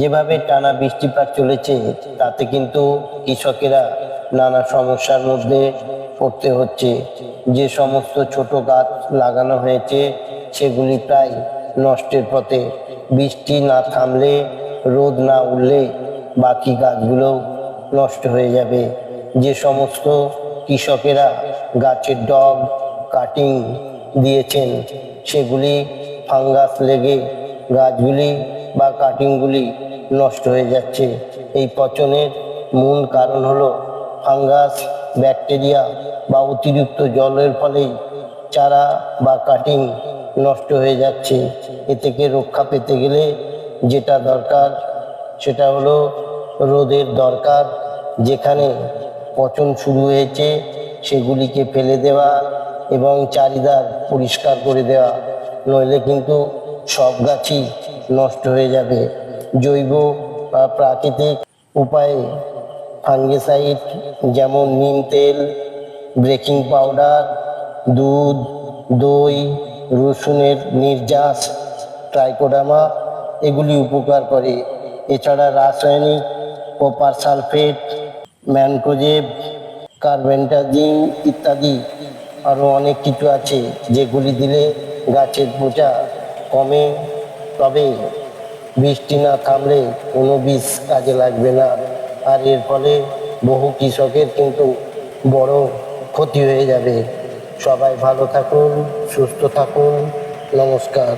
যেভাবে টানা বৃষ্টিপাত চলেছে, তাতে কিন্তু কৃষকেরা নানা সমস্যার মধ্যে পড়তে হচ্ছে। যে সমস্ত ছোট গাছ লাগানো হয়েছে, সেগুলি প্রায় নষ্টের পথে। বৃষ্টি না থামলে, রোদ না উঠলে বাকি গাছগুলো নষ্ট হয়ে যাবে। যে সমস্ত কৃষকেরা গাছের ডগ কাটিং দিয়েছেন, সেগুলি ফাঙ্গাস লেগে গাছগুলি বা কাটিংগুলি নষ্ট হয়ে যাচ্ছে। এই পচনের মূল কারণ হলো ফাঙ্গাস, ব্যাকটেরিয়া বা অতিরিক্ত জলের ফলেই চারা বা কাটিং নষ্ট হয়ে যাচ্ছে। এ থেকে রক্ষা পেতে গেলে যেটা দরকার সেটা হলো রোদের দরকার। যেখানে পচন শুরু হয়েছে সেগুলিকে ফেলে দেওয়া এবং চারিদার পরিষ্কার করে দেওয়া। নইলে কিন্তু সব গাছই নষ্ট হয়ে যাবে। জৈব বা প্রাকৃতিক উপায়ে ফাঙ্গিসাইড যেমন নিম তেল, ব্রেকিং পাউডার, দুধ, দই, রসুনের নির্যাস, ট্রাইকোডামা এগুলি উপকার করে। এছাড়া রাসায়নিক কপার সালফেট ম্যানকোজেব, কার্বেন্টাজিন ইত্যাদি আরও অনেক কিছু আছে যেগুলি দিলে গাছের পচা কমে। তবে বৃষ্টি না থামলে কোনো বীজ কাজে লাগবে না। আর এর ফলে বহু কৃষকের কিন্তু বড় ক্ষতি হয়ে যাবে। সবাই ভালো থাকুন, সুস্থ থাকুন। নমস্কার।